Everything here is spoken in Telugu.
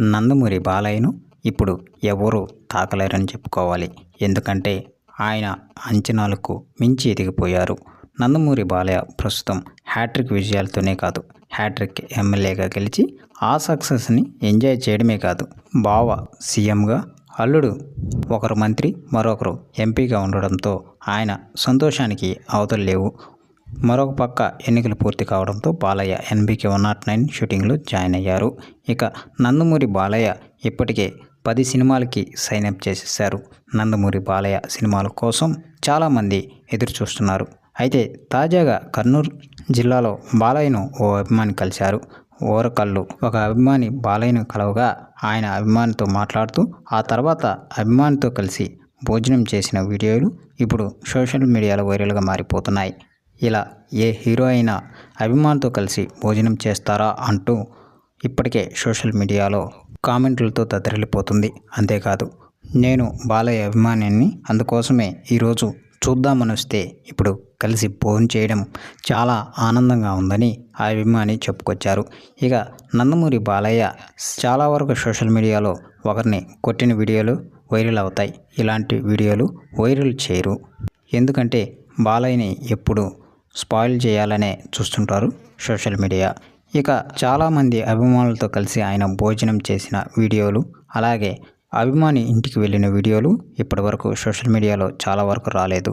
నందమూరి బాలయ్యను ఇప్పుడు ఎవరు తాకలేరని చెప్పుకోవాలి. ఎందుకంటే ఆయన అంచనాలకు మించి ఎదిగిపోయారు. నందమూరి బాలయ్య ప్రస్తుతం హ్యాట్రిక్ విజయాలతోనే కాదు హ్యాట్రిక్ ఎమ్మెల్యేగా గెలిచి ఆ సక్సెస్ని ఎంజాయ్ చేయడమే కాదు బావ సీఎంగా అల్లుడు ఒకరు మంత్రి మరొకరు ఎంపీగా ఉండడంతో ఆయన సంతోషానికి అవతలు లేవు. మరొక పక్క ఎన్నికలు పూర్తి కావడంతో Balayya NBK one not nine షూటింగ్లో జాయిన్ అయ్యారు. ఇక నందమూరి బాలయ్య ఇప్పటికే పది సినిమాలకి సైన్ అప్ చేసేసారు నందమూరి బాలయ్య సినిమాల కోసం చాలామంది ఎదురు చూస్తున్నారు. అయితే తాజాగా కర్నూలు జిల్లాలో బాలయ్యను ఓ అభిమాని కలిశారు. ఓరకల్లు ఒక అభిమాని బాలయ్యను కలవగా ఆయన అభిమానితో మాట్లాడుతూ ఆ తర్వాత అభిమానితో కలిసి భోజనం చేసిన వీడియోలు ఇప్పుడు సోషల్ మీడియాలో వైరల్గా మారిపోతున్నాయి. ఇలా ఏ హీరో అయినా అభిమానితో కలిసి భోజనం చేస్తారా అంటూ ఇప్పటికే సోషల్ మీడియాలో కామెంట్లతో దద్దరిల్లిపోతుంది అంతేకాదు నేను బాలయ్య అభిమానిని అందుకోసమే ఈరోజు చూద్దామని వస్తే ఇప్పుడు కలిసి భోజనం చేయడం చాలా ఆనందంగా ఉందని ఆ అభిమాని చెప్పుకొచ్చారు. ఇక నందమూరి బాలయ్య చాలా వరకు సోషల్ మీడియాలో ఒకరిని కొట్టిన వీడియోలు వైరల్ అవుతాయి. ఇలాంటి వీడియోలు వైరల్ చేయరు. ఎందుకంటే బాలయ్యని ఎప్పుడు స్పాయిల్ చేయాలనే చూస్తుంటారు సోషల్ మీడియా. ఇక చాలామంది అభిమానులతో కలిసి ఆయన భోజనం చేసిన వీడియోలు అలాగే అభిమాని ఇంటికి వెళ్ళిన వీడియోలు ఇప్పటివరకు సోషల్ మీడియాలో చాలా వరకు రాలేదు.